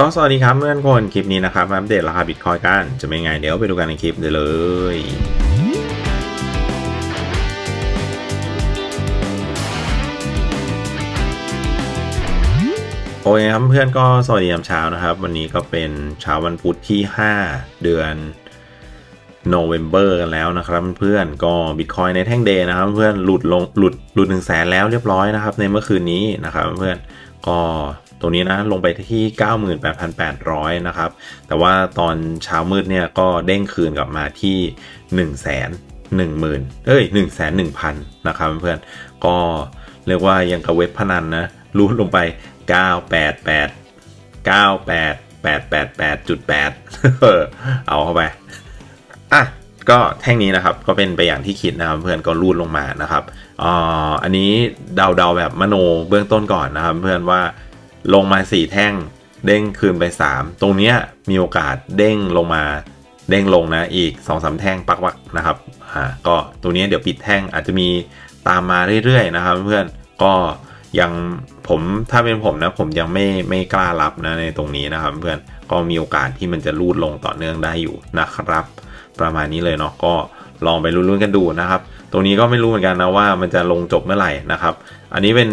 ก็สวัสดีครับเพื่อนคนคลิปนี้นะครับอัปเดตราคาบิตคอยกันจะเป็นไงเดี๋ยวไปดูกันในคลิปเลยโอเคครับเพื่อนก็สวัสดียามเช้านะครับ วันนี้ก็เป็นเช้าวันพุธที่ 5 เดือนโนเวม ber กันแล้วนะครับเพื่อนก็บิตคอยในแท่งเดย์นะครับเพื่อนหลุดลงหลุดหลุด1นึ่งแสนแล้วเรียบร้อยนะครับในเมื่อคืนนี้นะครับเพื่อนก็ ตรงนี้นะลงไปที่ 98,800 นะครับ แต่ว่าตอนเช้ามืดเนี่ยก็เด้งคืนกลับมาที่1 0 0 0 0 0 1 0,000 เอ้ย 1 1 0 0 0 นะครับเพื่อนก็เรียกว่ายังกับเว็บพนันนะรูดลงไป 988 9888.8 เอาเข้าไป อะก็แท่งนี้นะครับก็เป็นไปอย่างที่คิดนะครับเพื่อนก็รูดลงมานะครับอ่าอันนี้เดาๆแบบมโนเบื้องต้นก่อนนะครับ เพื่อนว่า ลงมา 4 แท่ง เด้งคืนไป 3 ตรงเนี้ยมีโอกาสเด้งลงมา เด้งลงนะอีก2อสแท่งปักวักนะครับอ่าก็ตรงนี้เดี๋ยวปิดแท่งอาจจะมีตามมาเรื่อยๆนะครับเพื่อนก็ยังผมถ้าเป็นผมนะผมยังไม่ไม่กล้ารับนะในตรงนี้นะครับเพื่อนก็มีโอกาสที่มันจะรูดลงต่อเนื่องได้อยู่นะครับ ประมาณนี้เลยเนาะก็ลองไปลุ้นๆกันดูนะครับ ตรงนี้ก็ไม่รู้เหมือนกันนะว่ามันจะลงจบเมื่อไหร่นะครับ อันนี้เป็น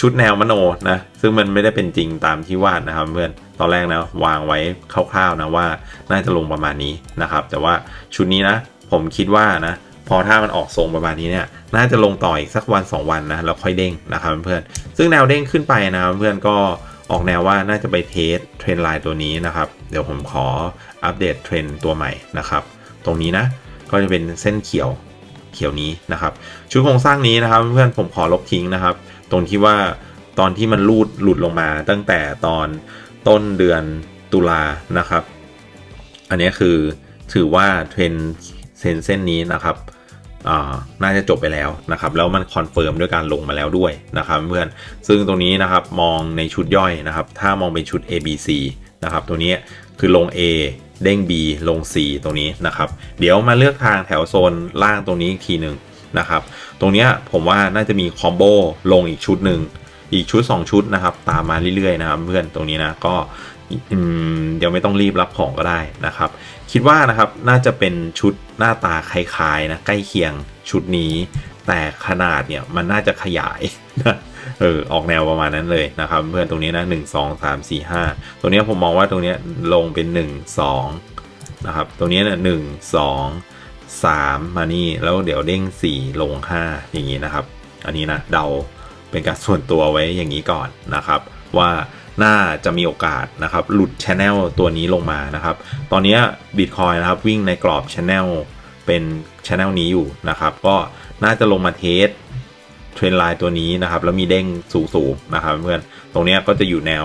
ชุดแนวมโนนะซึ่งมันไม่ได้เป็นจริงตามที่วาดนะครับเพื่อนตอนแรกนะวางไว้คร่าวๆนะว่าน่าจะลงประมาณนี้นะครับ แต่ว่าชุดนี้นะ ผมคิดว่านะพอถ้ามันออกทรงประมาณนี้เนี่ย น่าจะลงต่ออีกสักวัน 2 วันนะแล้วค่อยเด้งนะครับเพื่อนซึ่งแนวเด้งขึ้นไปนะครับเพื่อนก็ออกแนวว่าน่าจะไปเทสเทรนไลน์ตัวนี้นะครับ เดี๋ยวผมขออัปเดตเทรนตัวใหม่นะครับ ตรงนี้นะก็จะเป็นเส้นเขียวเขียวนี้นะครับ ชุดโครงสร้างนี้นะครับ เพื่อนผมขอลบทิ้งนะครับ ตรงที่ว่าตอนที่มันลูดหลุดลงมาตั้งแต่ตอนต้นเดือนตุลานะครับ อันนี้คือถือว่าเทรนเส้นเส้นนี้นะครับน่าจะจบไปแล้วนะครับ แล้วมันคอนเฟิร์มด้วยการลงมาแล้วด้วยนะครับเพื่อน ซึ่งตรงนี้นะครับมองในชุดย่อยนะครับ ถ้ามองเป็นชุด A B C นะครับ ตัวนี้คือลง A เด้ง B ลง C ตรงนี้นะครับ เดี๋ยวมาเลือกทางแถวโซนล่างตรงนี้อีกทีหนึ่ง นะครับ ตรงนี้ผมว่าน่าจะมีคอมโบลงอีกชุดหนึ่งอีกชุด 2 ชุดนะครับ ตามมาเรื่อยๆนะครับเพื่อนตรงนี้นะก็เดี๋ยังไม่ต้องรีบรับของก็ได้นะครับ คิดว่านะครับน่าจะเป็นชุดหน้าตาคล้ายๆนะใกล้เคียงชุดนี้ แต่ขนาดเนี่ยมันน่าจะขยายนะเออออกแนวประมาณนั้นเลยนะครับ เพื่อนตรงนี้นะหนึ่งสองสามสี่ห้าตรงนี้ผมมองว่าตรงนี้ลงเป็นหนึ่งสองนะครับตรงนี้เนี่ยหนึ่งสอง สามมานี่ แล้วเดี๋ยวเด้งสี่ลงห้าอย่างนี้นะครับ อันนี้นะเดาเป็นการส่วนตัวไว้อย่างนี้ก่อนนะครับ ว่าน่าจะมีโอกาสนะครับ หลุดชแนลตัวนี้ลงมานะครับ ตอนนี้บิตคอยนะครับวิ่งในกรอบชแนลเป็นชแนลนี้อยู่นะครับ ก็น่าจะลงมาเทสเทรนไลน์ตัวนี้นะครับ แล้วมีเด้งสูงๆนะครับเพื่อนตรงนี้ก็จะอยู่แนว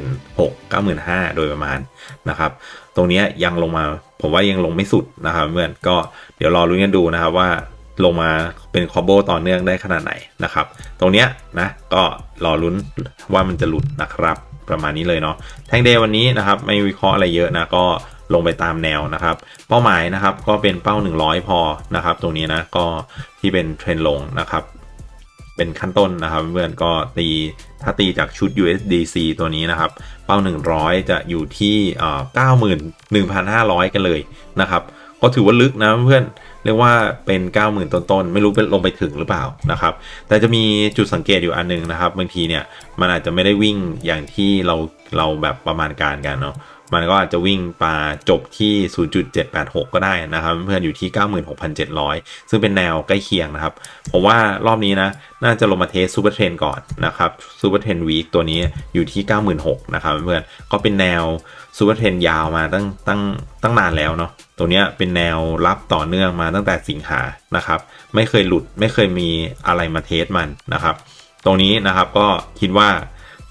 96,000 95,000 โดยประมาณนะครับ ตรงนี้ยังลงมา ผมว่ายังลงไม่สุดนะครับเพื่อนก็เดี๋ยวรอรุ้นกันดูนะครับว่าลงมาเป็นคอโบต่อเนื่องได้ขนาดไหนนะครับ ตรงเนี้ยนะก็รอลุ้นว่ามันจะหลุดนะครับประมาณนี้เลยเนาะแทงเดย์วันนี้นะครับไม่วิเคราะห์อะไรเยอะนะก็ลงไปตามแนวนะครับ เป้าหมายนะครับก็เป็นเป้า 100 พอนะครับ ตรงนี้นะก็ที่เป็นเทรนลงนะครับ เป็นขั้นต้นนะครับเพื่อนก็ตีถ้าตีจากชุด USDC ตัวนี้นะครับ เป้า 100 จะอยู่ที่เอ่อเกันเลยนะครับก็ถือว่าลึกนะเพื่อนเรียกว่าเป็น 90,000 ต้นๆ ไม่รู้เป็นลงไปถึงหรือเปล่านะครับ แต่จะมีจุดสังเกตอยู่อันนึงนะครับ บางทีเนี่ย มันอาจจะไม่ได้วิ่งอย่างที่เราเราแบบประมาณการกันเนาะ มันก็อาจจะวิ่งปลาจบที่ 0.786 ก็ได้นะครับ เพื่อนอยู่ที่ 96,700 ซึ่งเป็นแนวใกล้เคียงนะครับ ผมว่ารอบนี้นะ น่าจะลงมาเทสซูเปอร์เทรนก่อนนะครับซูเปอร์เทรนวีคตัวนี้อยู่ที่ 96,000นะครับเพื่อนก็เป็นแนวซูเปอร์เทรนยาวมาตั้งตั้งตั้งนานแล้วเนาะตัวนี้เป็นแนวรับต่อเนื่องมาตั้งแต่สิงหานะครับ ไม่เคยหลุดไม่เคยมีอะไรมาเทสมันนะครับ ตรงนี้นะครับก็คิดว่า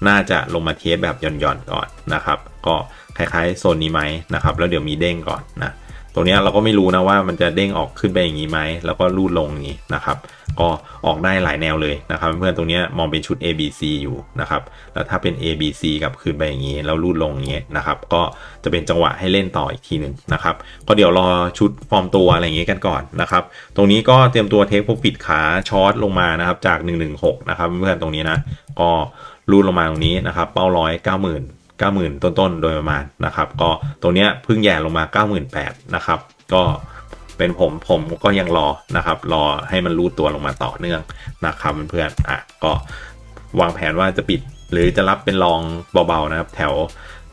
น่าจะลงมาเทสแบบหย่อนๆก่อนนะครับ ก็ คล้ายๆโซนนี้ไหมนะครับ แล้วเดี๋ยวมีเด้งก่อนนะตรงนี้เราก็ไม่รู้นะว่ามันจะเด้งออกขึ้นไปอย่างนี้ไหมแล้วก็รูดลงอย่างนี้นะครับ ก็ออกได้หลายแนวเลยนะครับ เพื่อนตรงนี้มองเป็นชุด A B C อยู่นะครับ แล้วถ้าเป็น A B C กับขึ้นไปอย่างนี้แล้วรูดลงอย่างนี้นะครับ ก็จะเป็นจังหวะให้เล่นต่ออีกทีหนึ่งนะครับ ก็เดี๋ยวรอชุดฟอร์มตัวอะไรอย่างนี้กันก่อนนะครับ ตรงนี้ก็เตรียมตัวเทคโปรฟิตขาช็อตลงมานะครับจาก 116 นะครับเพื่อนตรงนี้นะ ก็รูดลงมาตรงนี้นะครับ เป้าร้อยเก้าหมื่น 90,000 ต้นๆ โดยประมาณนะครับ ก็ตัวเนี้ยเพิ่งแย่ลงมา 98,000นะครับ ก็เป็นผมผมก็ยังรอนะครับ รอให้มันรูดตัวลงมาต่อเนื่องนะครับเพื่อนๆอะก็วางแผนว่าจะปิดหรือจะรับเป็นรองเบาๆนะครับ แถว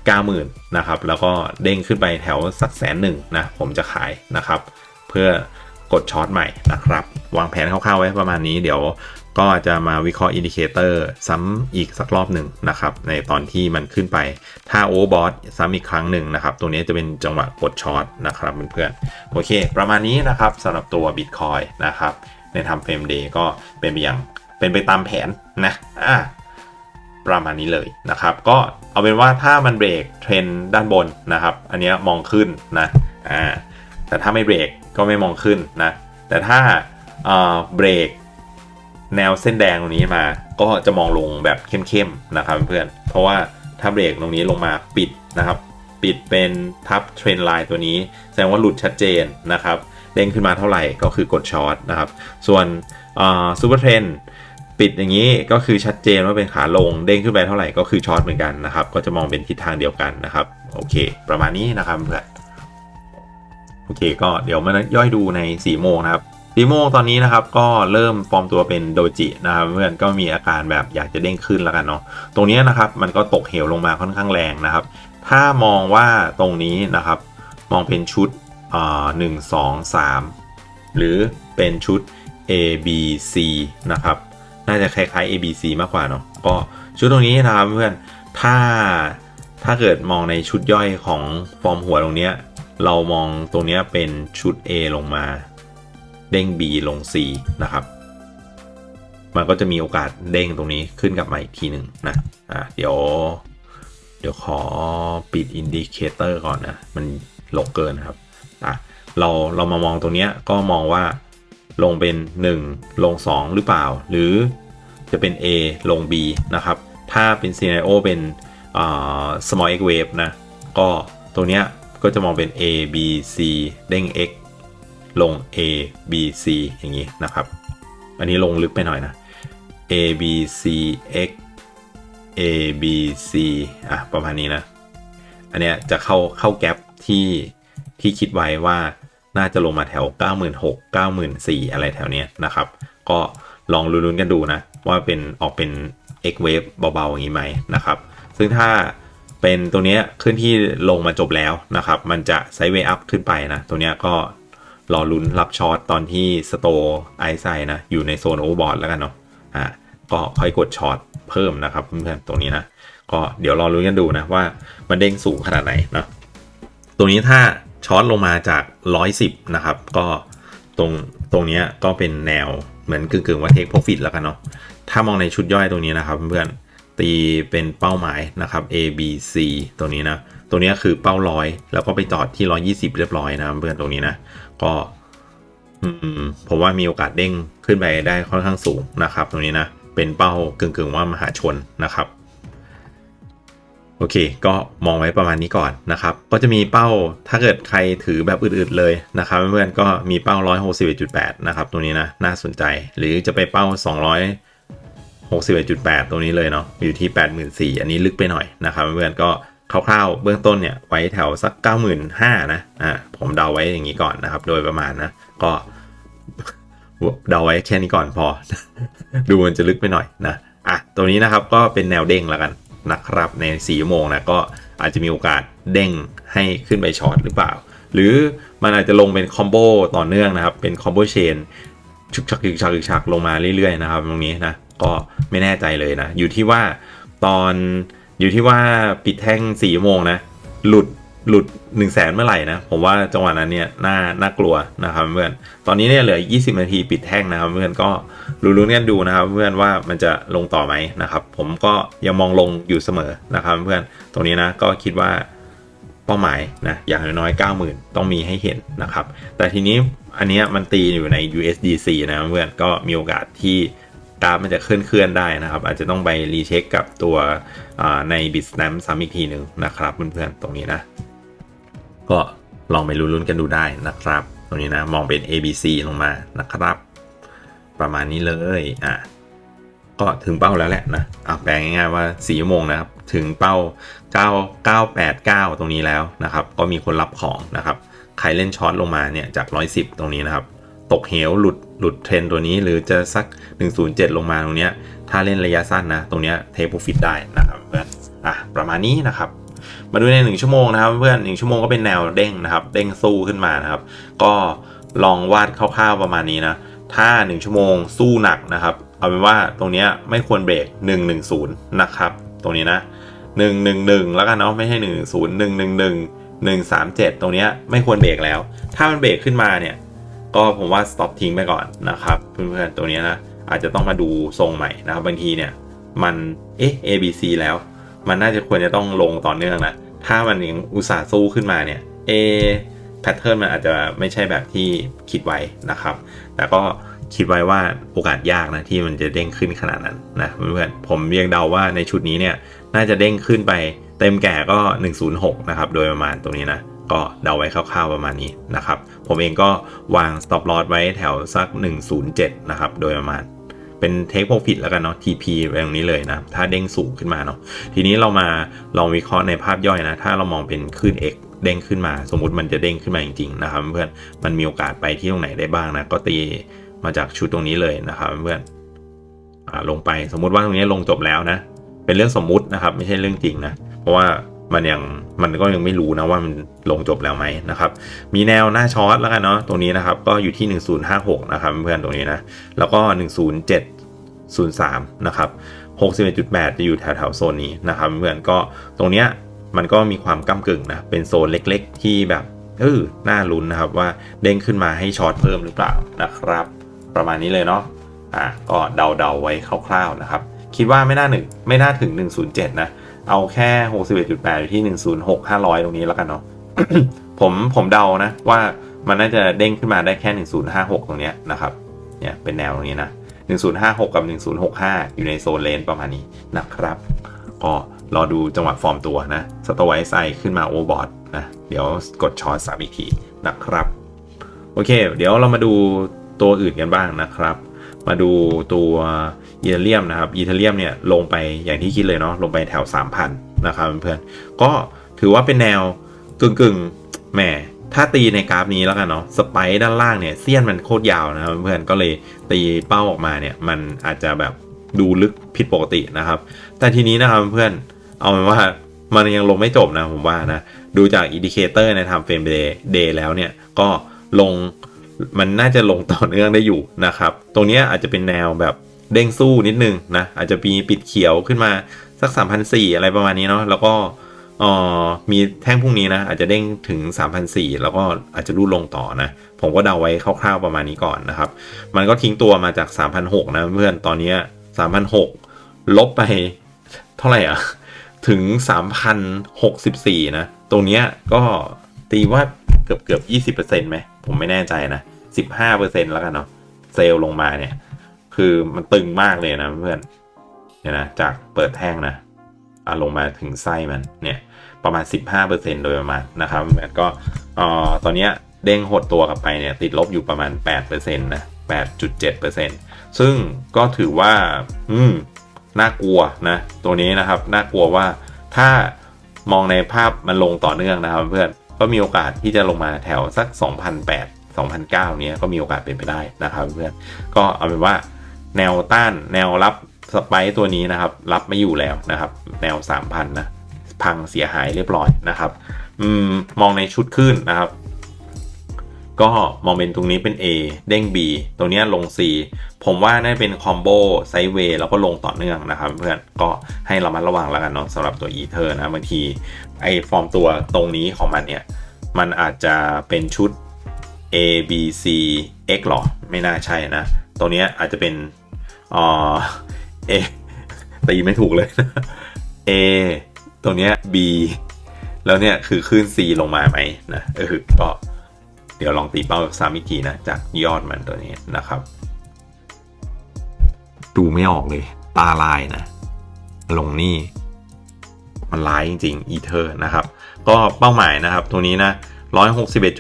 90,000นะครับ แล้วก็เด้งขึ้นไปแถวสักแสนหนึ่งนะ ผมจะขายนะครับ เพื่อกดช็อตใหม่นะครับ วางแผนคร่าวๆไว้ประมาณนี้เดี๋ยว ก็จะมาวิเคราะห์อินดิเคเตอร์ซ้ำอีกสักรอบหนึ่งนะครับในตอนที่มันขึ้นไป ถ้าโอเวอร์บอทซ้ำอีกครั้งหนึ่งนะครับตัวนี้จะเป็นจังหวะกดช็อตนะครับเพื่อนๆโอเค ประมาณนี้นะครับสำหรับตัว Bitcoin นะครับในทำเฟรมเดย์ก็เป็นไปอย่างเป็นไปตามแผนนะอะประมาณนี้เลยนะครับ ก็เอาเป็นว่าถ้ามันเบรกเทรนด้านบนนะครับ อันนี้มองขึ้นนะอ่าแต่ถ้าไม่เบรกก็ไม่มองขึ้นนะแต่ถ้าเบรก แนวเส้นแดงตรงนี้มา ก็จะมองลงแบบเข้มๆนะครับเพื่อนเพราะว่าถ้าเบรกตรงนี้ลงมาปิดนะครับ ปิดเป็นทับเทรนไลน์ตัวนี้ แสดงว่าหลุดชัดเจนนะครับเด้งขึ้นมาเท่าไหร่ก็คือกดช็อตนะครับ ส่วนซูเปอร์เทรนปิดอย่างนี้ก็คือชัดเจนว่าเป็นขาลง เด้งขึ้นไปเท่าไหร่ก็คือช็อตเหมือนกันนะครับ ก็จะมองเป็นทิศทางเดียวกันนะครับ โอเค ประมาณนี้นะครับเพื่อนโอเค ก็เดี๋ยวมาย่อยดูใน4โมงนะครับ 4โมงตอนนี้นะครับก็เริ่มฟอร์มตัวเป็นโดจินะครับเพื่อนก็มีอาการแบบอยากจะเด้งขึ้นแล้วกันเนาะตรงนี้นะครับมันก็ตกเหวลงมาค่อนข้างแรงนะครับ ถ้ามองว่าตรงนี้นะครับ มองเป็นชุดอ่าหนึ่งสองสามหรือเป็นชุด A B C นะครับ น่าจะคล้ายๆ A B C มากกว่าเนาะก็ชุดตรงนี้นะครับเพื่อนถ้าถ้าเกิดมองในชุดย่อยของฟอร์มหัวตรงเนี้ยเรามองตรงเนี้ยเป็นชุด A ลงมา เด้ง B ลง C นะครับ มันก็จะมีโอกาสเด้งตรงนี้ขึ้นกลับมาอีกทีหนึ่งนะอะเดี๋ยว เดี๋ยวขอปิดอินดิเคเตอร์ก่อนนะ มันหลกเกินครับอะเราเรามามองตรงเนี้ยก็มองว่าลงเป็น 1 ลง 2 หรือเปล่า หรือจะเป็น A ลง B นะครับ ถ้าเป็น scenario เป็นอ่า small x wave นะ ก็ตัวเนี้ยก็จะมองเป็น A B C เด้ง x ลง A B C อย่างนี้นะครับ อันนี้ลงลึกไปหน่อยนะ A B C X A B C อะประมาณนี้นะ อันเนี้ยจะเข้าเข้าแกลบที่ที่คิดไว้ว่าน่าจะลงมาแถว 96 94อะไรแถวเนี้ยนะครับ ก็ลองลุ้นๆกันดูนะ ว่าเป็นออกเป็น X wave เบาๆ อย่างนี้ไหมนะครับ ซึ่งถ้าเป็นตัวเนี้ยขึ้นที่ลงมาจบแล้วนะครับ มันจะไซด์เวย์อัพขึ้นไปนะ ตัวเนี้ยก็ รอลุ้นรับช็อตตอนที่สโตไอไซนะ อยู่ในโซนโอเวอร์บอทแล้วกันเนาะอ่าก็ค่อยกดช็อตเพิ่มนะครับเพื่อนๆตรงนี้นะ ก็เดี๋ยวรอลุ้นกันดูนะว่ามันเด้งสูงขนาดไหนเนาะตรงนี้ถ้าช็อตลงมาจาก 110 นะครับ ก็ตรงตรงนี้ก็เป็นแนวเหมือนกึ่งๆว่าเทคโปรฟิตแล้วกันเนาะถ้ามองในชุดย่อยตรงนี้นะครับเพื่อนๆตีเป็นเป้าหมายนะครับ A B C ตัวนี้นะตัวนี้คือเป้าร้อยแล้วก็ไปจอดที่ 120 เรียบร้อยนะเพื่อนตรงนี้นะ ก็ อืม ผมว่ามีโอกาสเด้งขึ้นไปได้ค่อนข้างสูงนะครับ ตรงนี้นะ เป็นเป้ากึ่งๆว่ามหาชนนะครับ โอเค ก็มองไว้ประมาณนี้ก่อนนะครับ ก็จะมีเป้าถ้าเกิดใครถือแบบอื่นๆเลยนะครับเพื่อนๆก็มีเป้า 161.8 นะครับ ตรงนี้นะ น่าสนใจ หรือจะไปเป้า261.8 ตรงนี้เลยเนาะอยู่ที่ 84,000อันนี้ลึกไปหน่อยนะครับเพื่อนๆก็ คร่าวๆ เบื้องต้นเนี่ยไว้แถวสัก 95,000นะอ่าผมเดาไว้อย่างนี้ก่อนนะครับ โดยประมาณนะ ก็เดาไว้แค่นี้ก่อนพอ ดูมันจะลึกไปหน่อยนะอะตัวนี้นะครับก็เป็นแนวเด้งแล้วกันนะครับใน4ชั่วโมงนะก็อาจจะมีโอกาสเด้งให้ขึ้นไปช็อตหรือเปล่า หรือมันอาจจะลงเป็นคอมโบต่อเนื่องนะครับ เป็นคอมโบเชนชุกชักชุกชักชุกชักลงมาเรื่อยๆนะครับ ตรงนี้นะก็ไม่แน่ใจเลยนะ อยู่ที่ว่าตอน อยู่ที่ว่าปิดแท่ง4ชั่โมงนะ หลุดหลุด1นึ่งแสนเมื่อไหร่นะ ผมว่าจังหวะนั้นเนี่ยน่าน่ากลัวนะครับเพื่อนตอนนี้เนี่ยเหลือ 20 นาทีปิดแท่งนะครับเพื่อนก็ลุ้นกันดูนะครับเพื่อนว่ามันจะลงต่อไหมนะครับ ผมก็ยังมองลงอยู่เสมอนะครับเพื่อนตรงนี้นะก็คิดว่าเป้าหมายนะอย่างน้อยๆ 90,000 ต้องมีให้เห็นนะครับ แต่ทีนี้อันนี้มันตีอยู่ใน USDC นะเพื่อนก็มีโอกาสที่ กราฟมันจะเคลื่อนเคลื่อนๆได้นะครับ อาจจะต้องไปรีเช็คกับตัวใน Bitstamp ซ้ำอีกทีหนึ่งนะครับเพื่อนๆตรงนี้นะ ก็ลองไปลุ้นๆกันดูได้นะครับ ตรงนี้นะมองเป็น A B C ลงมานะครับ ประมาณนี้เลยอะก็ถึงเป้าแล้วแหละนะอะแปลง่ายๆว่า4ชั่วโมงนะครับ ถึงเป้า 9989 ตรงนี้แล้วนะครับ ก็มีคนรับของนะครับ ใครเล่นช็อตลงมาเนี่ยจาก 110 ตรงนี้นะครับ ตกเหวหลุดหลุดเทรนตัวนี้หรือจะสัก 107 ลงมาตรงเนี้ยถ้าเล่นระยะสั้นนะ ตรงเนี้ยเทคโปรฟิตได้นะครับเพื่อนอะประมาณนี้นะครับ มาดูใน 1 ชั่วโมงนะครับ เพื่อน1ชั่วโมงก็เป็นแนวเด้งนะครับเด้งสู้ขึ้นมานะครับ ก็ลองวาดคร่าวๆประมาณนี้นะถ้า 1 ชั่วโมงสู้หนักนะครับเอาเป็นว่าตรงเนี้ยไม่ควรเบรก110นะครับตรงนี้นะ111 แล้วกันเนาะไม่ใช่110 111 137 ตรงเนี้ยไม่ควรเบรกแล้ว ถ้ามันเบรกขึ้นมาเนี่ย ก็ผมว่า stop ทิ้งไปก่อนนะครับ เพื่อนๆตัวนี้นะอาจจะต้องมาดูทรงใหม่นะครับบางทีเนี่ยมันเอ๊ะ A B C แล้ว มันน่าจะควรจะต้องลงต่อเนื่องนะถ้ามันยังอุตส่าห์สู้ขึ้นมาเนี่ย A แพทเทิร์นมันอาจจะไม่ใช่แบบที่คิดไว้นะครับ แต่ก็คิดไว้ว่าโอกาสยากนะที่มันจะเด้งขึ้นขนาดนั้นนะเพื่อนๆผมเรียงเดาว่าในชุดนี้เนี่ยน่าจะเด้งขึ้นไปเต็มแก่ก็ 106 นะครับ โดยประมาณตรงนี้นะ ก็เดาไว้คร่าวๆประมาณนี้นะครับ ผมเองก็วาง stop loss ไว้แถวสัก 107 นะครับ โดยประมาณ เป็น take profit แล้วกันเนาะ TP ไว้ตรงนี้เลยนะ ถ้าเด้งสูงขึ้นมาเนาะ ทีนี้เรามาลองวิเคราะห์ในภาพย่อยนะ ถ้าเรามองเป็นคลื่น X เด้งขึ้นมา สมมุติมันจะเด้งขึ้นมาจริงๆนะครับเพื่อน มันมีโอกาสไปที่ตรงไหนได้บ้างนะ ก็ตีมาจากชุดตรงนี้เลยนะครับเพื่อนอ่าลงไป สมมุติว่าตรงนี้ลงจบแล้วนะ เป็นเรื่องสมมุตินะครับ ไม่ใช่เรื่องจริงนะ เพราะว่า มันยังมันก็ยังไม่รู้นะว่ามันลงจบแล้วไหมนะครับ มีแนวหน้าช็อตแล้วกันเนาะตรงนี้นะครับ ก็อยู่ที่ 1056 นะครับเพื่อนตรงนี้นะ แล้วก็ 10703 นะครับ 61.8 จะอยู่แถวแถวๆโซนนี้นะครับเพื่อนก็ตรงเนี้ยมันก็มีความก้ากึ่งนะ เป็นโซนเล็กๆ ที่แบบเออน่าลุ้นนะครับว่าเด้งขึ้นมาให้ช็อตเพิ่มหรือเปล่านะครับ ประมาณนี้เลยเนาะอะก็เดาๆไว้คร่าวๆนะครับ คิดว่าไม่น่าหนึ่งไม่น่าถึง 107 นะ เอาแค่ 61.8 อยู่ที่ 106 500 ตรงนี้แล้วกันเนาะ ผมผมเดานะว่ามันน่าจะเด้งขึ้นมาได้แค่ 1056 ตรงเนี้ยนะครับ เนี่ยเป็นแนวตรงนี้นะ 1056 กับ 1065 อยู่ในโซนเลนประมาณนี้นะครับ ก็รอดูจังหวะฟอร์มตัวนะสตอไวไซขึ้นมาโอเวอร์บอทนะ เดี๋ยวกดช็อตซ้ำอีกทีนะครับ โอเค เดี๋ยวเรามาดูตัวอื่นกันบ้างนะครับ มาดูตัวอีเทเรียมนะครับอีเทเรียมเนี่ยลงไปอย่างที่คิดเลยเนาะลงไปแถว 3,000 นะครับเพื่อนๆก็ถือว่าเป็นแนวกึ่งกึ่งๆแหมถ้าตีในกราฟนี้แล้วกันเนาะสไปด้านล่างเนี่ยเสี้ยนมันโคตรยาวนะครับเพื่อนๆก็เลยตีเป้าออกมาเนี่ยมันอาจจะแบบดูลึกผิดปกตินะครับ แต่ทีนี้นะครับเพื่อนเอาเป็นว่ามันยังลงไม่จบนะผมว่านะ ดูจากอินดิเคเตอร์ใน time frame day day แล้วเนี่ยก็ลง มันน่าจะลงต่อเนื่องได้อยู่นะครับ ตรงนี้อาจจะเป็นแนวแบบเด้งสู้นิดนึงนะ อาจจะมีปิดเขียวขึ้นมาสัก3,400อะไรประมาณนี้เนาะ แล้วก็ออมีแท่งพรุ่งนี้นะ อาจจะเด้งถึง3,400แล้วก็อาจจะรูดลงต่อนะ ผมก็เดาไว้คร่าวๆประมาณนี้ก่อนนะครับ มันก็ทิ้งตัวมาจาก3,600นะเพื่อน ตอนนี้3,600ลบไปเท่าไหร่อะ ถึง 3,064 นะ ตรงเนี้ยก็ตีว่า เกือบเกือบ20%ไหมผมไม่แน่ใจนะ15%แล้วกันเนาะเซลลงมาเนี่ย คือมันตึงมากเลยนะเพื่อนเนี่ยนะจากเปิดแท่งนะอะลงมาถึงไส้มันเนี่ยประมาณ 15%โดยประมาณนะครับเพื่อนก็ออตอนนี้เด้งหดตัวกลับไปเนี่ยติดลบอยู่ประมาณ 8%นะ8.7%ซึ่งก็ถือว่า อืม น่ากลัวนะ ตัวนี้นะครับ น่ากลัวว่าถ้ามองในภาพมันลงต่อเนื่องนะครับเพื่อน ก็มีโอกาสที่จะลงมาแถวสัก 2,008 2,009เนี้ยก็มีโอกาสเป็นไปได้นะครับเพื่อนก็เอาเป็นว่าแนวต้านแนวรับสไปตัวนี้นะครับ รับไม่อยู่แล้วนะครับ แนว 3,000นะพังเสียหายเรียบร้อยนะครับอมมองในชุดขึ้นนะครับ ก็มองเป็นตรงนี้เป็น A เด้ง B ตรงนี้ลง C ผมว่าน่าจะเป็นคอมโบไซเวย์แล้วก็ลงต่อเนื่องนะครับเพื่อนก็ให้เรามาระวังแล้วกันเนาะสำหรับตัวอีเทอร์นะบางทีไอฟอร์มตัวตรงนี้ของมันเนี่ย มันอาจจะเป็นชุด A B C X หรอ ไม่น่าใช่นะ ตรงนี้อาจจะเป็นอ่อตีไม่ถูกเลยนะ A ตรงนี้ B แล้วเนี่ยคือคลื่น C ลงมาไหมนะเออก็ ดี๋ยวลองตีเป้าซ้ำอีกทีนะจากยอดมันตัวนี้นะครับ ดูไม่ออกเลย ตาลายนะ ลงนี่มันร้ายจริงๆอีเทอร์นะครับ ก็เป้าหมายนะครับตัวนี้นะ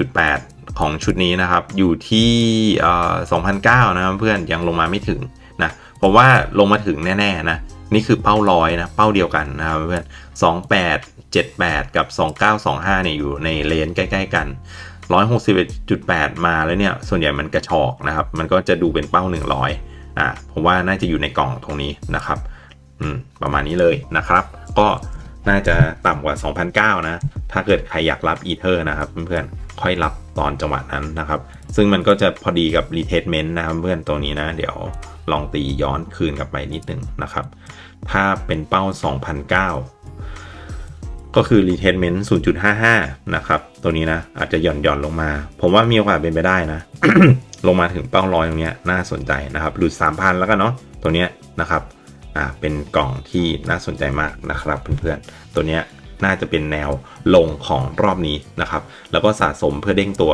161.8 ของชุดนี้นะครับ อยู่ที่เอ่อ2,009นะครับเพื่อนยังลงมาไม่ถึงนะผมว่าลงมาถึงแน่ๆนะนี่คือเป้าร้อยนะ เป้าเดียวกันนะครับเพื่อนสองแปดเจ็ดแปดกับสองเก้าสองห้าเนี่ยอยู่ในเลนใกล้ ๆ กัน ร้อยหกสิบจุดแปดมาแล้วเนี่ยส่วนใหญ่มันกระชอกนะครับ มันก็จะดูเป็นเป้าหนึ่งร้อยอ่าผมว่าน่าจะอยู่ในกล่องตรงนี้นะครับอืมประมาณนี้เลยนะครับ ก็น่าจะต่ำกว่า 2,009นะ ถ้าเกิดใครอยากรับอีเทอร์นะครับเพื่อนๆ ค่อยรับตอนจังหวะนั้นนะครับ ซึ่งมันก็จะพอดีกับรีเทสเมนต์นะครับเพื่อนตัวนี้นะ เดี๋ยวลองตีย้อนคืนกลับไปนิดนึงนะครับ ถ้าเป็นเป้า 2,009 ก็คือ retracement 0.55 นะครับ ตัวนี้นะ อาจจะหย่อนหย่อนลงมา ผมว่ามีโอกาสเป็นไปได้นะ ลงมาถึงเป้าร้อยตรงเนี้ยน่าสนใจนะครับหลุด 3,000 แล้วกันเนาะตัวเนี้ยนะครับอ่าเป็นกล่องที่น่าสนใจมากนะครับเพื่อนๆ ตัวเนี้ยน่าจะเป็นแนวลงของรอบนี้นะครับ แล้วก็สะสมเพื่อเด้งตัว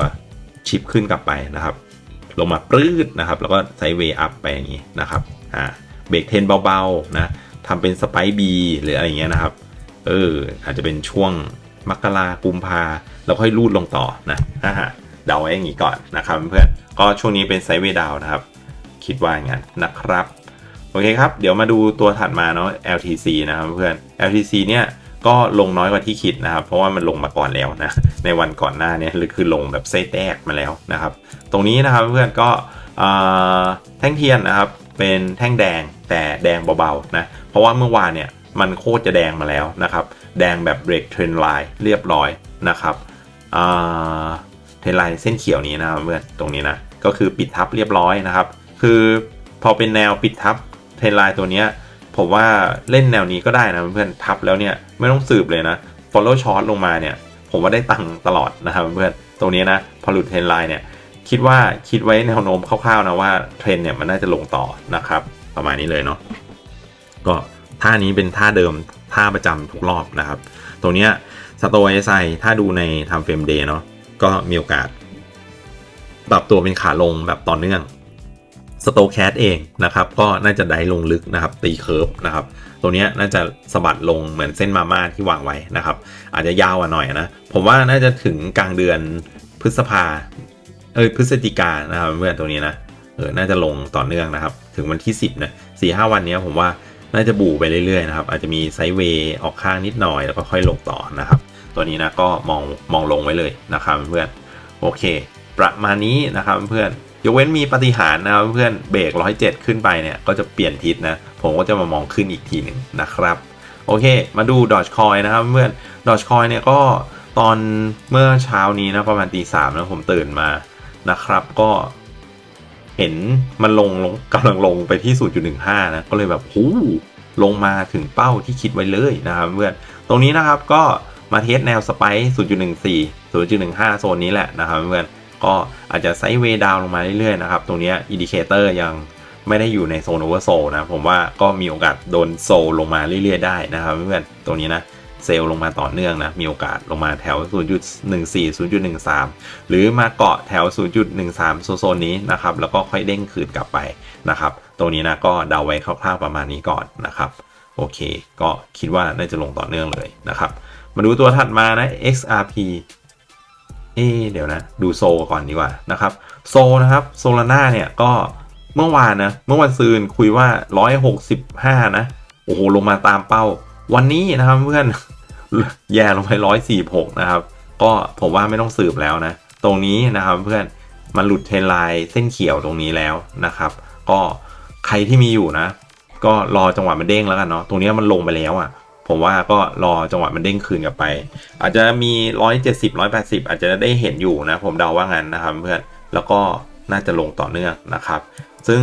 ชิปขึ้นกลับไปนะครับ ลงมาปรื้ดนะครับ แล้วก็ไซด์เวย์อัพไปอย่างนี้นะครับอ่าเบรกเทนเบาๆนะทำเป็นสไปบีหรืออะไรเงี้ยนะครับ เออ อาจจะเป็นช่วงมกรากุมภาแล้วค่อยรูดลงต่อนะเดาไว้อย่างนี้ก่อนนะครับเพื่อนก็ช่วงนี้เป็นไซด์เวดาวนะครับ คิดว่าอย่างนั้นนะครับ โอเคครับ เดี๋ยวมาดูตัวถัดมาเนาะ LTC นะครับเพื่อน LTC เนี่ยก็ลงน้อยกว่าที่คิดนะครับ เพราะว่ามันลงมาก่อนแล้วนะ ในวันก่อนหน้าเนี่ยหรือคือลงแบบไส้แตกมาแล้วนะครับ ตรงนี้นะครับเพื่อนก็แท่งเทียนนะครับ เป็นแท่งแดงแต่แดงเบาๆนะ เพราะว่าเมื่อวานเนี่ย มันโคตรจะแดงมาแล้วนะครับ แดงแบบเบรกเทรนไลน์เรียบร้อยนะครับเทรนไลน์เส้นเขียวนี้นะครับเพื่อนตรงนี้นะก็คือปิดทับเรียบร้อยนะครับ คือพอเป็นแนวปิดทับเทรนไลน์ตัวนี้ผมว่าเล่นแนวนี้ก็ได้นะเพื่อนทับแล้วเนี่ยไม่ต้องสืบเลยนะ follow short ลงมาเนี่ย ผมว่าได้ตังค์ตลอดนะครับเพื่อนตรงนี้นะพอหลุดเทรนไลน์เนี่ยคิดว่าคิดไว้แนวโน้มคร่าวๆนะว่าเทรนเนี่ยมันน่าจะลงต่อนะครับ ประมาณนี้เลยเนาะก็ ท่านี้เป็นท่าเดิมท่าประจำทุกรอบนะครับ ตรงเนี้ยสโตเอไซถ้าดูในทำเฟรมเดย์เนาะก็มีโอกาสปรับตัวเป็นขาลงแบบต่อเนื่องสโตแคสเองนะครับ ก็น่าจะได้ลงลึกนะครับ ตีเคิร์ฟนะครับ ตัวนี้น่าจะสะบัดลงเหมือนเส้นมาม่าที่วางไว้นะครับ อาจจะยาวกว่าหน่อยนะ ผมว่าน่าจะถึงกลางเดือนพฤษภาเอยพฤศจิกานะครับเพื่อนตัวนี้นะเออน่าจะลงต่อเนื่องนะครับ ถึงวันที่ 10นะสี่ห้าวันนี้ผมว่า น่าจะบู่ไปเรื่อยๆนะครับ อาจจะมีไซด์เวย์ออกข้างนิดหน่อยแล้วก็ค่อยลงต่อนะครับ ตัวนี้นะก็มองมองลงไว้เลยนะครับเพื่อนโอเค ประมาณนี้นะครับเพื่อนยกเว้นมีปฏิหารนะครับเพื่อนเบรก107ขึ้นไปเนี่ยก็จะเปลี่ยนทิศนะ ผมก็จะมามองขึ้นอีกทีหนึ่งนะครับ โอเค มาดูดอ g คอยนะครับเพื่อนดอ g คอยเนี่ยก็ตอนเมื่อเช้านี้นะประมาณตีสามนะผมตื่นมานะครับ ก็ เห็นมันลงลงกำลังลงไปที่ 0.15 นะ ก็เลยแบบหูลงมาถึงเป้าที่คิดไว้เลยนะครับเพื่อน ตรงนี้นะครับก็มาเทสแนวสไปซ์0.14 0.15 โซนนี้แหละนะครับเพื่อน ก็อาจจะไซด์เวย์ดาวลงมาเรื่อยๆนะครับ ตรงนี้อินดิเคเตอร์ยังไม่ได้อยู่ในโซนโอเวอร์โซนะ ผมว่าก็มีโอกาสโดนโซลงมาเรื่อยๆได้นะครับเพื่อน ตรงนี้นะ เซลล์ลงมาต่อเนื่องนะ มีโอกาสลงมาแถว 0.14 0.13 หรือมาเกาะแถว 0.13 โซนนี้นะครับ แล้วก็ค่อยเด้งคืนกลับไปนะครับ ตรงนี้นะก็เดาไว้คร่าวๆประมาณนี้ก่อนนะครับโอเค ก็คิดว่าน่าจะลงต่อเนื่องเลยนะครับ มาดูตัวถัดมานะ XRP เอ๊เดี๋ยวนะ ดูโซก่อนดีกว่านะครับ โซนะครับโซลาร่าเนี่ยก็เมื่อวานนะ เมื่อวันซืนคุยว่า 165 นะ โอ้โห ลงมาตามเป้า วันนี้นะครับเพื่อน แย่ลงไป146นะครับ ก็ผมว่าไม่ต้องสืบแล้วนะ ตรงนี้นะครับเพื่อนมันหลุดเทรนไลน์เส้นเขียวตรงนี้แล้วนะครับ ก็ใครที่มีอยู่นะ ก็รอจังหวะมันเด้งแล้วกันเนาะตรงนี้มันลงไปแล้วอะ่ะ ผมว่าก็รอจังหวะมันเด้งคืนกลับไป อาจจะมี170 180อาจจะได้เห็นอยู่นะ ผมเดาว่างั้นนะครับเพื่อนแล้วก็น่าจะลงต่อเนื่องนะครับ ซึ่ง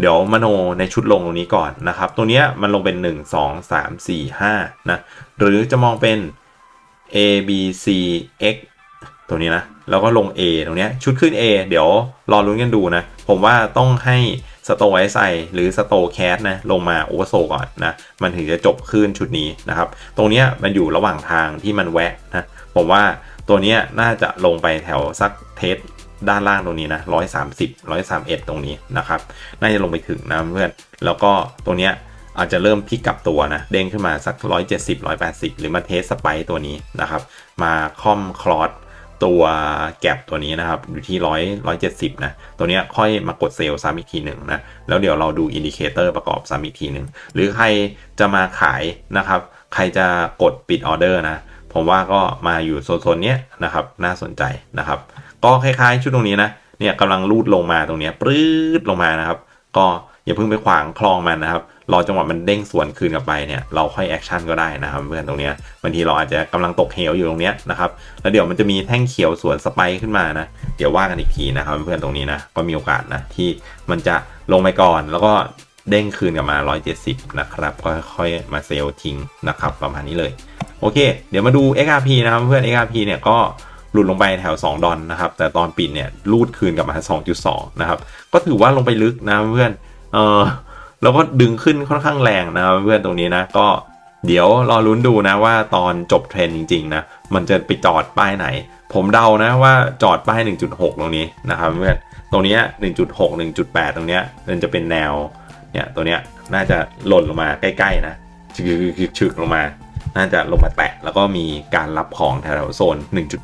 เดี๋ยวมโนในชุดลงตรงนี้ก่อนนะครับ ตัวเนี้ยมันลงเป็น 1 2 3 4 5 นะ หรือจะมองเป็น A B C X ตัวนี้นะ แล้วก็ลง A ตรงเนี้ยชุดขึ้น A เดี๋ยวรอลุ้นกันดูนะ ผมว่าต้องให้สโตไอไซหรือสโตแคสนะลงมาโอเวอร์โซก่อนนะ มันถึงจะจบขึ้นชุดนี้นะครับ ตรงเนี้ยมันอยู่ระหว่างทางที่มันแวะนะ ผมว่าตัวเนี้ยน่าจะลงไปแถวสักเทส ด้านล่างตรงนี้นะ130 131ตรงนี้นะครับน่าจะลงไปถึงนะเพื่อนแล้วก็ตรงเนี้ยอาจจะเริ่มพลิกกลับตัวนะ เด้งขึ้นมาสัก 170 180 หรือมาเทสสไปตัวนี้นะครับ มาคอมคลอสตัวแก็บตัวนี้นะครับ อยู่ที่ร้อยร้อยเจ็ดสิบนะ ตัวเนี้ยค่อยมากดเซลล์ซ้ำอีกทีหนึ่งนะ แล้วเดี๋ยวเราดูอินดิเคเตอร์ประกอบซ้ำอีกทีหนึ่ง หรือใครจะมาขายนะครับ ใครจะกดปิดออเดอร์นะ ผมว่าก็มาอยู่โซนๆเนี้ยนะครับ น่าสนใจนะครับ ก็คล้ายๆ ชุดตรงนี้นะเนี่ยกำลังลูดลงมาตรงนี้ปรื๊ดลงมานะครับ ก็อย่าเพิ่งไปขวางคลองมันนะครับรอจังหวะมันเด้งสวนคืนกลับไปเนี่ยเราค่อยแอคชั่นก็ได้นะครับเพื่อนตรงเนี้ยบางทีเราอาจจะกำลังตกเหวอยู่ตรงเนี้ยนะครับแล้วเดี๋ยวมันจะมีแท่งเขียวสวนสไปค์ขึ้นมานะเดี๋ยวว่ากันอีกทีนะครับเพื่อนตรงนี้นะก็มีโอกาสนะที่มันจะลงไปก่อนแล้วก็เด้งคืนกลับมา 170 นะครับก็ค่อยมาเซลทิ้งนะครับประมาณนี้เลยโอเค เดี๋ยวมาดู XRP นะครับเพื่อน XRP เนี่ยก็ ลุดลงไปแถว 2 ดอลนะครับ แต่ตอนปิดเนี่ยรูดคืนกลับมา 2.2 นะครับ ก็ถือว่าลงไปลึกนะเพื่อน เออแล้วก็ดึงขึ้นค่อนข้างแรงนะครับเพื่อนตรงนี้นะ ก็เดี๋ยวรอลุ้นดูนะว่าตอนจบเทรนจริงๆนะ มันจะไปจอดป้ายไหน ผมเดานะว่าจอดป้าย 1.6 ตรงนี้นะครับเพื่อน ตรงนี้ 1.6 1.8 ตรงเนี้ยมันจะเป็นแนว เนี่ยตัวเนี้ยน่าจะหล่นลงมาใกล้ๆนะชึกชึกลงมา น่าจะลงมาแตะแล้วก็มีการรับของแถวโซน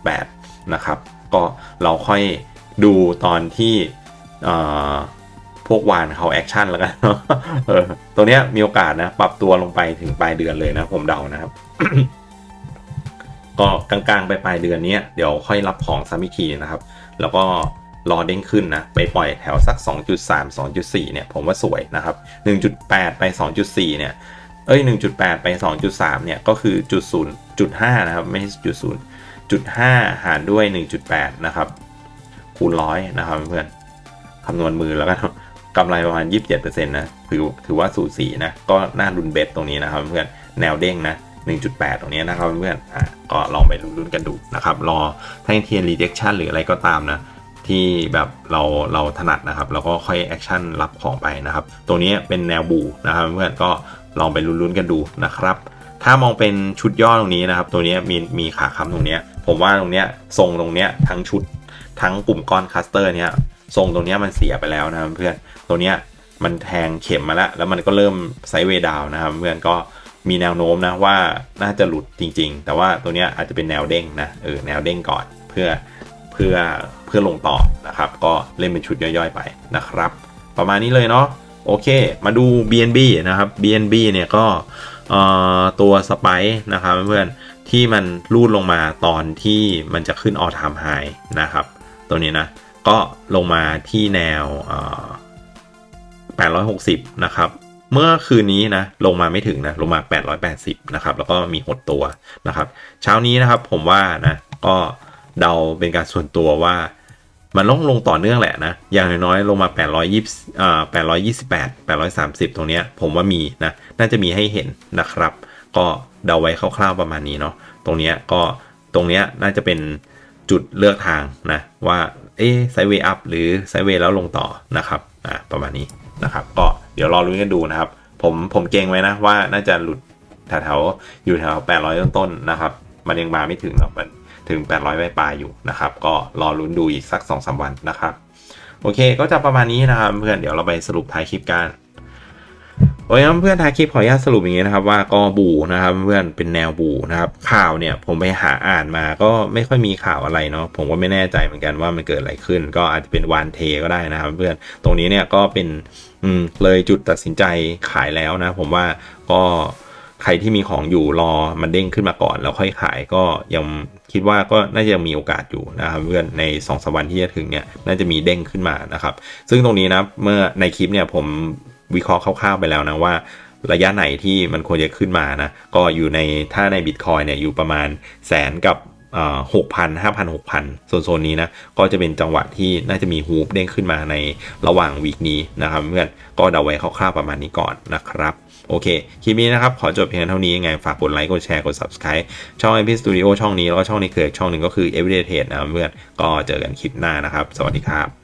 1.8 นะครับ ก็เราค่อยดูตอนที่พวกวานเขาแอคชั่นแล้วกันเนาะเออตัวเนี้ยมีโอกาสนะ ปรับตัวลงไปถึงปลายเดือนเลยนะ ผมเดานะครับ ก็กลางๆ ไปปลายเดือนนี้เดี๋ยวค่อยรับของซ้ำอีกทีนะครับ แล้วก็รอเด้งขึ้นนะ ไปปล่อยแถวสัก 2.3 2.4 เนี่ย ผมว่าสวยนะครับ 1.8 ไป 2.4 เนี่ย เอ้ย 1.8 ไป 2.3 เนี่ย ก็คือจุด0จุด5นะครับ ไม่ใช่จุด0 จุด5หารด้วย 1.8 นะครับ คูณร้อยนะครับเพื่อนคำนวณมือแล้วกันกำไรประมาณ 27%นะถือถือว่าสูสีนะ ก็น่ารุนเบ็ดตรงนี้นะครับเพื่อนแนวเด้งนะ 1.8 ตรงนี้นะครับเพื่อนอะก็ลองไปลุ้นกันดูนะครับ รอถ้าเทียน rejection หรืออะไรก็ตามนะ ที่แบบเราเราถนัดนะครับ แล้วก็ค่อยแอคชั่นรับของไปนะครับ ตัวนี้เป็นแนวบูนะครับเพื่อนก็ลองไปลุ้นๆกันดูนะครับถ้ามองเป็นชุดย่อตรงนี้นะครับ ตัวนี้มีมีขาค้ำตรงนี้ ผมว่าตรงเนี้ยทรงตรงเนี้ยทั้งชุดทั้งกลุ่มก้อนคัสเตอร์เนี้ยทรงตรงเนี้ยมันเสียไปแล้วนะครับเพื่อนตัวเนี้ยมันแทงเข็มมาแล้ว แล้วมันก็เริ่มไซด์เวดาวนะครับเพื่อนก็มีแนวโน้มนะว่าน่าจะหลุดจริง ๆ แต่ว่าตัวเนี้ยอาจจะเป็นแนวเด้งนะเออแนวเด้งก่อนเพื่อเพื่อเพื่อลงต่อนะครับ ก็เล่นเป็นชุดย่อยๆไปนะครับ ประมาณนี้เลยเนาะโอเค มาดู BNB นะครับ BNB เนี่ยก็ตัวสไปนะครับเพื่อน ที่มันรูดลงมาตอนที่มันจะขึ้น all time high นะครับ ตัวนี้นะ ก็ลงมาที่แนว 860 นะครับ เมื่อคืนนี้นะ ลงมาไม่ถึงนะ ลงมา 880 นะครับ แล้วก็มีหดตัวนะครับ เช้านี้นะครับผมว่านะ ก็เดาเป็นการส่วนตัวว่ามันลงลงต่อเนื่องแหละนะ อย่างน้อยๆลงมา 820อ่า828 830 ตรงเนี้ย ผมว่ามีนะ น่าจะมีให้เห็นนะครับ ก็ เดาไว้คร่าวๆประมาณนี้เนาะตรงเนี้ยก็ตรงเนี้ยน่าจะเป็นจุดเลือกทางนะว่าเอ๊ไซเวย์อัพหรือไซเวย์แล้วลงต่อนะครับอ่าประมาณนี้นะครับก็เดี๋ยวรอรุ้นกันดูนะครับ ผมผมเก่งไว้นะว่าน่าจะหลุดแถวๆอยู่แถว800 ต้นๆนะครับ มันยังมาไม่ถึงหรอกมันถึง 800ปลายๆอยู่นะครับ ก็รอลุ้นดูอีกสัก2-3วันนะครับ โอเคก็จะประมาณนี้นะครับเพื่อนเดี๋ยวเราไปสรุปท้ายคลิปกัน โอ้ยเพื่อนท้ายคลิปขออนุญาตสรุปอย่างนี้นะครับ ว่าก็บูนะครับเพื่อนเป็นแนวบูนะครับ ข่าวเนี่ยผมไปหาอ่านมาก็ไม่ค่อยมีข่าวอะไรเนาะผมก็ไม่แน่ใจเหมือนกันว่ามันเกิดอะไรขึ้น ก็อาจจะเป็นวานเทก็ได้นะครับ เพื่อนตรงนี้เนี่ยก็เป็นอืมเลยจุดตัดสินใจขายแล้วนะ ผมว่าก็ใครที่มีของอยู่รอมันเด้งขึ้นมาก่อนแล้วค่อยขายก็ยังคิดว่าก็น่าจะมีโอกาสอยู่นะครับเพื่อนใน2อสวันที่จะถึงเนี่ยน่าจะมีเด้งขึ้นมานะครับ ซึ่งตรงนี้นะเมื่อในคลิปเนี่ยผม วิเคราะห์คร่าวๆไปแล้วนะว่าระยะไหนที่มันควรจะขึ้นมานะ ก็อยู่ในถ้าในบิตคอยเนี่ยอยู่ประมาณแสนกับหกพันห้าพันหกพันโซนๆนี้นะ ก็จะเป็นจังหวะที่น่าจะมีฮูปเด้งขึ้นมาในระหว่างวีคนี้นะครับเพื่อนก็เดาไว้คร่าวๆประมาณนี้ก่อนนะครับโอเค คลิปนี้นะครับ ขอจบเพียงเท่านี้ยังไง ฝากกดไลค์ กดแชร์ กด subscribe ช่อง MP Studio ช่องนี้ แล้วก็ช่องนี้คือช่องหนึ่งก็คือ Everyday Trade นะเพื่อน ก็เจอกันคลิปหน้านะครับ สวัสดีครับ